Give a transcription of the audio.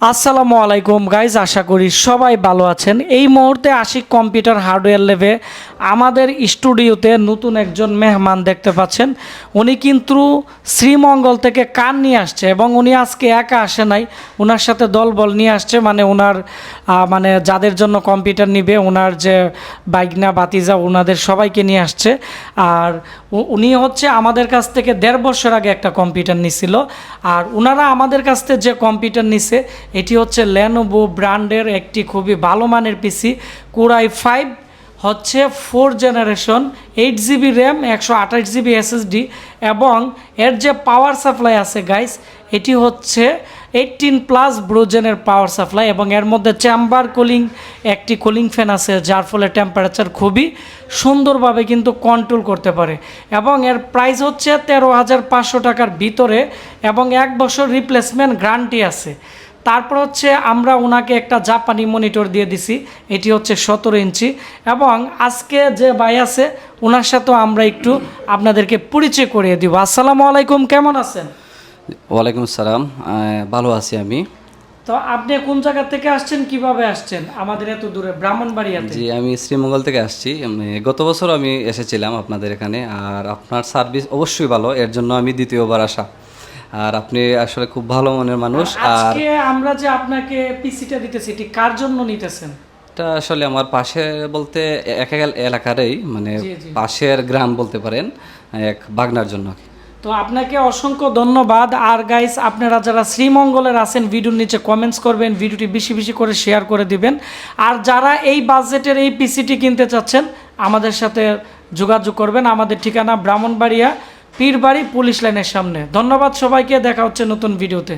আসসালামু আলাইকুম গাইজ আশা করি সবাই ভালো আছেন। এই মুহূর্তে আশিক কম্পিউটার হার্ডওয়্যার লেভে আমাদের স্টুডিওতে নতুন একজন মেহমান দেখতে পাচ্ছেন। উনি কিন্তু শ্রীমঙ্গল থেকে কান নিয়ে আসছে এবং উনি আজকে একা আসে নাই। ওনার সাথে দলবল নিয়ে আসছে মানে ওনার মানে যাদের জন্য কম্পিউটার নিবে ওনার যে বাইকনা বাতিজা ওনাদের সবাইকে নিয়ে আসছে। আর উনি হচ্ছে আমাদের কাছ থেকে দেড় বছর আগে একটা কম্পিউটার নিছিল। আর ওনারা আমাদের কাছ থেকে যে কম্পিউটার নিছে এটি হচ্ছে ল্যানোভো ব্র্যান্ডের একটি খুবই ভালো মানের পিসি কুরাই ফাইভ হচ্ছে four generation eight GB RAM একশো আঠাশ জিবি এসএসডি এবং এর যে পাওয়ার সাপ্লাই আছে গাইস এটি হচ্ছে এইটিন প্লাস ব্রোজেনের পাওয়ার সাপ্লাই এবং এর মধ্যে চেম্বার কুলিং একটি কুলিং ফ্যান আছে যার ফলে টেম্পারেচার খুবই সুন্দরভাবে কিন্তু কন্ট্রোল করতে পারে এবং এর প্রাইস হচ্ছে তেরো হাজার পাঁচশো টাকার ভিতরে এবং এক বছর রিপ্লেসমেন্ট গ্যারান্টি আছে। তারপর হচ্ছে আমরা ওনাকে একটা জাপানি মনিটর দিয়ে দিছি এটি হচ্ছে সতেরো ইঞ্চি। এবং আজকে যে ভাই আছে ওনার সাথেও আমরা একটু আপনাদেরকে পরিচয় করিয়ে দিব। আসসালামু আলাইকুম কেমন আছেন? ওয়ালাইকুম আসসালাম ভালো আছি আমি। তো আপনি কোন জায়গা থেকে আসছেন কীভাবে আসছেন? আমাদের এত দূরে ব্রাহ্মণবাড়িয়াতে। জি আমি শ্রীমঙ্গল থেকে আসছি। গত বছর আমি এসেছিলাম আপনাদের এখানে আর আপনার সার্ভিস অবশ্যই ভালো এর জন্য আমি দ্বিতীয়বার আসা। আর আপনি আসলে খুব ভালো মনের মানুষ আর আজকে আমরা যে আপনাকে পিসিটা দিতেছি এটি কার জন্য নিতেছেন? এটা আসলে আমার পাশে বলতে এক এক এলাকারই মানে জি, জি। পাশের গ্রাম বলতে পারেন এক বাগনার জন্য। তো আপনাকে অসংখ্য ধন্যবাদ। আর গাইস আপনারা যারা শ্রীমঙ্গলের আছেন ভিডিওর নিচে কমেন্টস করবেন ভিডিওটি বেশি বেশি করে শেয়ার করে দিবেন। আর যারা এই বাজেটের এই পিসিটি কিনতে চাচ্ছেন আমাদের সাথে যোগাযোগ করবেন। আমাদের ঠিকানা ব্রাহ্মণবাড়িয়া পীরবাড়ি পুলিশ লাইনের সামনে। ধন্যবাদ সবাইকে দেখা হচ্ছে নতুন ভিডিওতে।